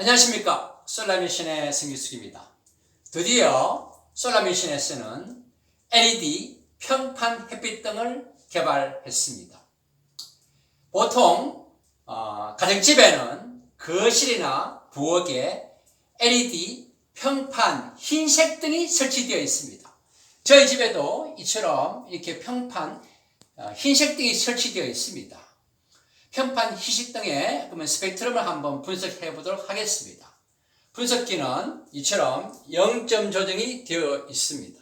안녕하십니까. 솔라미션의 승기숙입니다. 드디어 솔라미션에서는 LED 평판 햇빛 등을 개발했습니다. 보통 어, 가정집에는 거실이나 부엌에 LED 평판 흰색 등이 설치되어 있습니다. 저희 집에도 이처럼 이렇게 평판 어, 흰색 등이 설치되어 있습니다. 평판 희식 등의 그러면 스펙트럼을 한번 분석해 보도록 하겠습니다. 분석기는 이처럼 0점 조정이 되어 있습니다.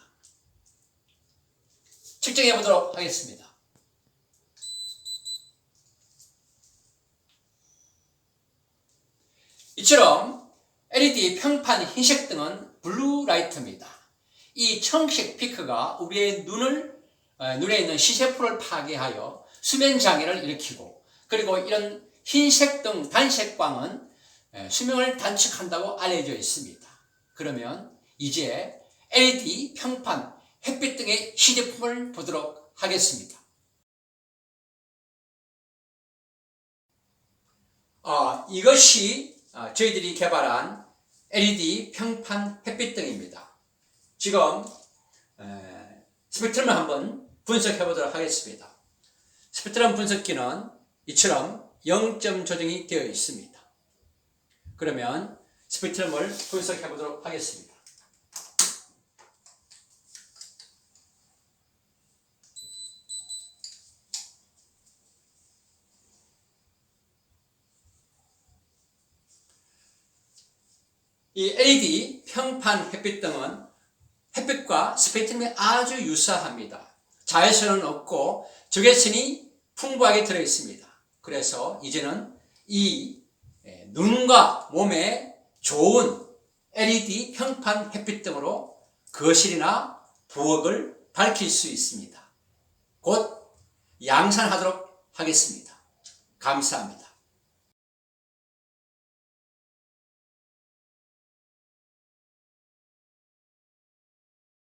측정해 보도록 하겠습니다. 이처럼 LED 평판 흰색 등은 블루 라이트입니다. 이 청색 피크가 우리의 눈을 어, 눈에 있는 시세포를 파괴하여 수면 장애를 일으키고 그리고 이런 흰색 등 단색광은 에, 수명을 단축한다고 알려져 있습니다. 그러면 이제 LED 평판 햇빛 등의 시제품을 보도록 하겠습니다. 아, 이것이 아, 저희들이 개발한 LED 평판 햇빛 등입니다. 지금 에, 스펙트럼을 한번 분석해 보도록 하겠습니다. 스펙트럼 분석기는 이처럼 0점 조정이 되어 있습니다. 그러면 스펙트럼을 분석해 보도록 하겠습니다. 이 LED 평판 햇빛 등은 햇빛과 스펙트럼이 아주 유사합니다. 자외선은 없고 적외선이 풍부하게 들어 있습니다. 그래서 이제는 이 에, 눈과 몸에 좋은 LED 평판 햇빛 등으로 거실이나 부엌을 밝힐 수 있습니다. 곧 양산하도록 하겠습니다. 감사합니다.